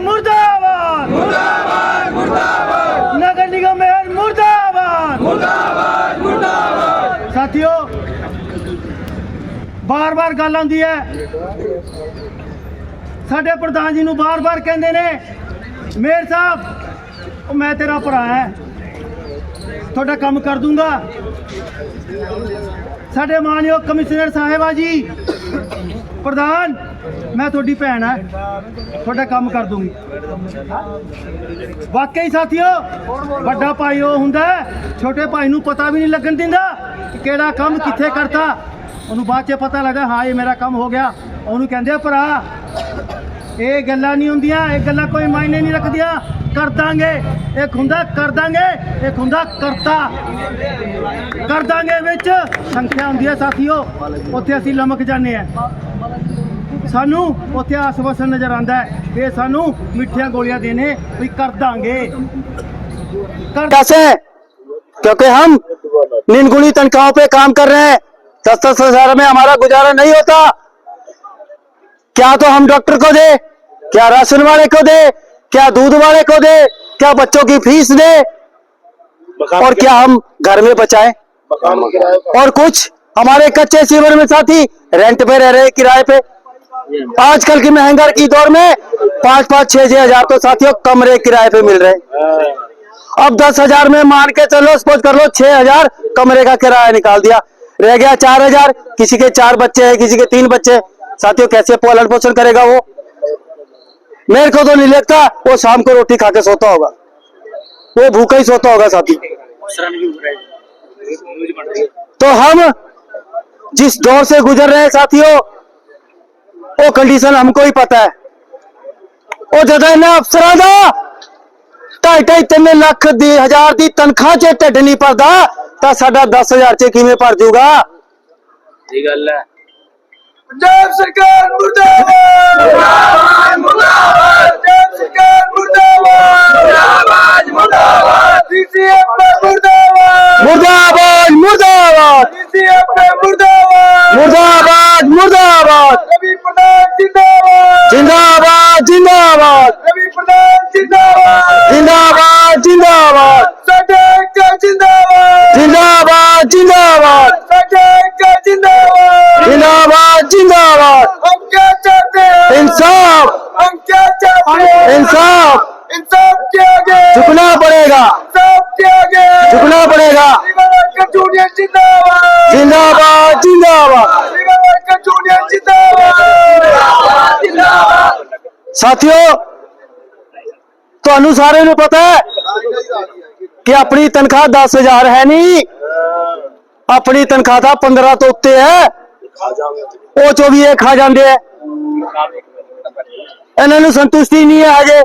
ਮੁਰਦਾਬਾਦ। ਮੁਰਦਾਬਾਦ ਮੁਰਦਾਬਾਦ। ਨਗਰ ਨਿਗਮ ਮੇਅਰ ਮੁਰਦਾਬਾਦ। ਮੁਰਦਾਬਾਦ ਮੁਰਦਾਬਾਦ। ਸਾਥੀਓ ਬਾਰ-ਬਾਰ ਗੱਲ ਆਉਂਦੀ ਹੈ। ਸਾਡੇ ਪ੍ਰਧਾਨ ਜੀ ਨੂੰ ਬਾਰ-ਬਾਰ ਕਹਿੰਦੇ ਨੇ ਮੇਅਰ ਸਾਹਿਬ ਮੈਂ ਤੇਰਾ ਭਰਾ ਹੈ। ਤੁਹਾਡਾ ਕੰਮ ਕਰ ਦੂੰਗਾ। ਸਾਡੇ ਮਾਨਯੋਗ ਕਮਿਸ਼ਨਰ ਸਾਹਿਬਾ ਜੀ। ਪ੍ਰਧਾਨ ਮੈਂ ਤੁਹਾਡੀ ਭੈਣ ਆ। ਤੁਹਾਡਾ ਕੰਮ ਕਰ ਦੂੰਗੀ। ਵਾਕਈ ਸਾਥੀਓ, ਵੱਡਾ ਭਾਈ ਉਹ ਹੁੰਦਾ ਛੋਟੇ ਭਾਈ ਨੂੰ ਪਤਾ ਵੀ ਨਹੀਂ ਲੱਗਣ ਦਿੰਦਾ ਕਿਹੜਾ ਕੰਮ ਕਿੱਥੇ ਕਰਤਾ। ਉਹਨੂੰ ਬਾਅਦ 'ਚ ਪਤਾ ਲੱਗਦਾ, ਹਾਂ, ਇਹ ਮੇਰਾ ਕੰਮ ਹੋ ਗਿਆ। ਉਹਨੂੰ ਕਹਿੰਦੇ ਭਰਾ, ਇਹ ਗੱਲਾਂ ਨਹੀਂ ਹੁੰਦੀਆਂ, ਇਹ ਗੱਲਾਂ ਕੋਈ ਮਾਇਨੇ ਨਹੀਂ ਰੱਖਦੀਆਂ। ਕਰ ਦਾਂਗੇ। ਇੱਕ ਹੁੰਦਾ, ਕਰ ਦਾਂਗੇ। ਇੱਕ ਹੁੰਦਾ, ਕਰਤਾ। ਕਰ ਦਾਂਗੇ ਵਿੱਚ। ਸੰਖਿਆ ਹੁੰਦੀ ਹੈ ਸਾਥੀਓ। ਉੱਥੇ ਅਸੀਂ ਲਮਕ ਜਾਂਦੇ ਆ ਸਾਨੂੰ ਉੱਥੇ ਆਸਵਾਸਨ ਨਜ਼ਰ ਆਉਂਦਾ ਹੈ ਕਿ ਇਹ ਸਾਨੂੰ ਮਿੱਠੀਆਂ ਗੋਲੀਆਂ ਦੇਣੇ ਵੀ ਕਰ ਦਾਂਗੇ ਕਰ कैसे क्योंकि हम निनगुनी तनख्वाहों पे काम कर रहे हैं दस दस हजार में हमारा गुजारा नहीं होता क्या तो हम डॉक्टर को दे क्या राशन वाले को दे क्या दूध वाले को दे क्या बच्चों की फीस दे और क्या हम घर में बचाएं और कुछ हमारे कच्चे सीवर में साथी रेंट पे रह रहे हैं किराए पे आजकल की महँगाई की दौर में पाँच पाँच छह छह हज़ार तो साथियों कमरे किराए पे मिल रहे अब दस हज़ार में मान के चलो, सपोज़ कर लो छह हज़ार कमरे का किराया निकाल दिया। रह गया चार हज़ार, किसी के चार बच्चे हैं, किसी के तीन बच्चे। साथियों, कैसे पालन पोषण करेगा वो? मेरे को तो नहीं लगता, वो शाम को रोटी खा के सोता होगा। वो भूखा ही सोता होगा, साथी। तो हम जिस दौर से गुजर रहे हैं, साथियों वो कंडीशन हमको ही पता है। वो जदा इन्हें अफसर का। ढाई ढाई तीन लख हज़ार की तनखा चे ढिड नहीं भरता तो साढ़ा दस हज़ार च कि भर जूगा मुर्दाबाद। मुर्दाबाद। मुर्दाबाद मुर्दाबाद। ਜਿੰਦਾਬਾਦ ਜਿੰਦਾਬਾਦ ਜਿੰਦਾਬਾਦ ਰਵੀ ਪ੍ਰਧਾਨ ਜਿੰਦਾਬਾਦ ਜਿੰਦਾਬਾਦ ਜਿੰਦਾਬਾਦ ਸਾਡੇ ਇੱਕ ਜਿੰਦਾਬਾਦ ਜਿੰਦਾਬਾਦ ਜਿੰਦਾਬਾਦ ਸਾਡੇ ਇੱਕ ਜਿੰਦਾਬਾਦ ਜਿੰਦਾਬਾਦ ਜਿੰਦਾਬਾਦ हम क्या चाहते हैं इंसाफ हम क्या चाहते हैं इंसाफ इंसाफ के आगे झुकना पड़ेगा इंसाफ के आगे झुकना पड़ेगा का जूनियर जिंदाबाद जिंदाबाद जिंदाबाद ਸਾਥੀਓ, ਤੁਹਾਨੂੰ ਸਾਰਿਆਂ ਨੂੰ ਪਤਾ ਹੈ ਕਿ ਆਪਣੀ ਤਨਖਾਹ 10000 ਹੈ ਨਹੀਂ। ਆਪਣੀ ਤਨਖਾਹ ਤਾਂ 15 ਤੋਂ ਉੱਤੇ ਹੈ। ਉਹ ਚੋ ਵੀ ਇਹ ਖਾ ਜਾਂਦੇ ਆ ਇਹਨਾਂ ਨੂੰ ਸੰਤੁਸ਼ਟੀ ਨਹੀਂ ਹੈ ਹਜੇ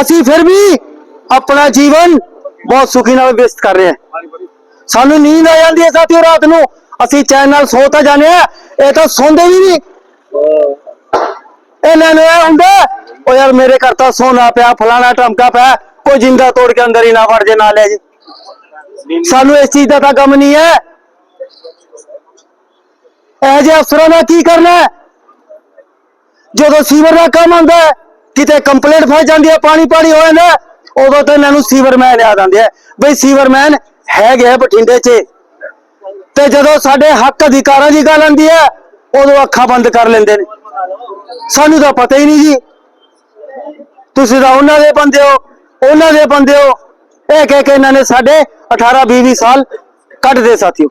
ਅਸੀਂ ਫਿਰ ਵੀ ਆਪਣਾ ਜੀਵਨ ਬਹੁਤ ਸੁਖੀ ਨਾਲ ਵਿਅਸਤ ਕਰ ਰਹੇ ਹਾਂ। ਸਾਨੂੰ ਨੀਂਦ ਆ ਜਾਂਦੀ ਹੈ ਸਾਥੀਓ ਰਾਤ ਨੂੰ। ਅਸੀਂ ਚੈਨ ਨਾਲ ਸੋ ਤਾਂ ਜਾਂਦੇ ਆ ਇਹ ਤਾਂ ਸੌਂਦੇ ਵੀ ਨਹੀਂ। ਇਹਨਾਂ ਨੂੰ ਇਹ ਹੁੰਦਾ, ਉਹ ਯਾਰ ਮੇਰੇ ਘਰ ਤਾਂ ਸੋਨਾ ਪਿਆ, ਫਲਾਣਾ ਟਮਕਾ ਪਿਆ, ਕੋਈ ਜਿੰਦਾ ਤੋੜ ਕੇ ਅੰਦਰ ਹੀ ਨਾ ਵੜ ਜੇ, ਨਾ ਲੈ ਜੇ। ਸਾਨੂੰ ਇਸ ਚੀਜ਼ ਦਾ ਤਾਂ ਗਮ ਨਹੀਂ ਹੈ। ਇਹ ਜੇ ਅਫਸਰਾਂ ਦਾ ਕੀ ਕਰਨਾ ਜਦੋਂ ਸੀਵਰ ਦਾ ਕੰਮ ਆਉਂਦਾ ਕਿਤੇ ਕੰਪਲੇਂਟ ਫਸ ਜਾਂਦੀ ਹੈ, ਪਾਣੀ ਪਾਣੀ ਹੋ ਜਾਂਦਾ ਉਦੋਂ ਤਾਂ ਇਹਨਾਂ ਨੂੰ ਸੀਵਰਮੈਨ ਯਾਦ ਆਉਂਦੇ ਆ ਬਈ ਸੀਵਰਮੈਨ ਹੈਗੇ ਆ ਬਠਿੰਡੇ 'ਚ। ਤੇ ਜਦੋਂ ਸਾਡੇ ਹੱਕ ਅਧਿਕਾਰਾਂ ਦੀ ਗੱਲ ਆਉਂਦੀ ਹੈ, ਉਦੋਂ ਅੱਖਾਂ ਬੰਦ ਕਰ ਲੈਂਦੇ ਨੇ। ਸਾਨੂੰ ਤਾਂ ਪਤਾ ਹੀ ਨਹੀਂ ਜੀ। ਤੁਸੀਂ ਤਾਂ ਉਹਨਾਂ ਦੇ ਬੰਦੇ ਹੋ, ਉਹਨਾਂ ਦੇ ਬੰਦੇ ਹੋ। ਇਹ ਕਹਿ ਕੇ ਇਹਨਾਂ ਨੇ ਸਾਡੇ 18 20 ਸਾਲ ਕੱਢ ਦੇ ਸਾਥੀਓ।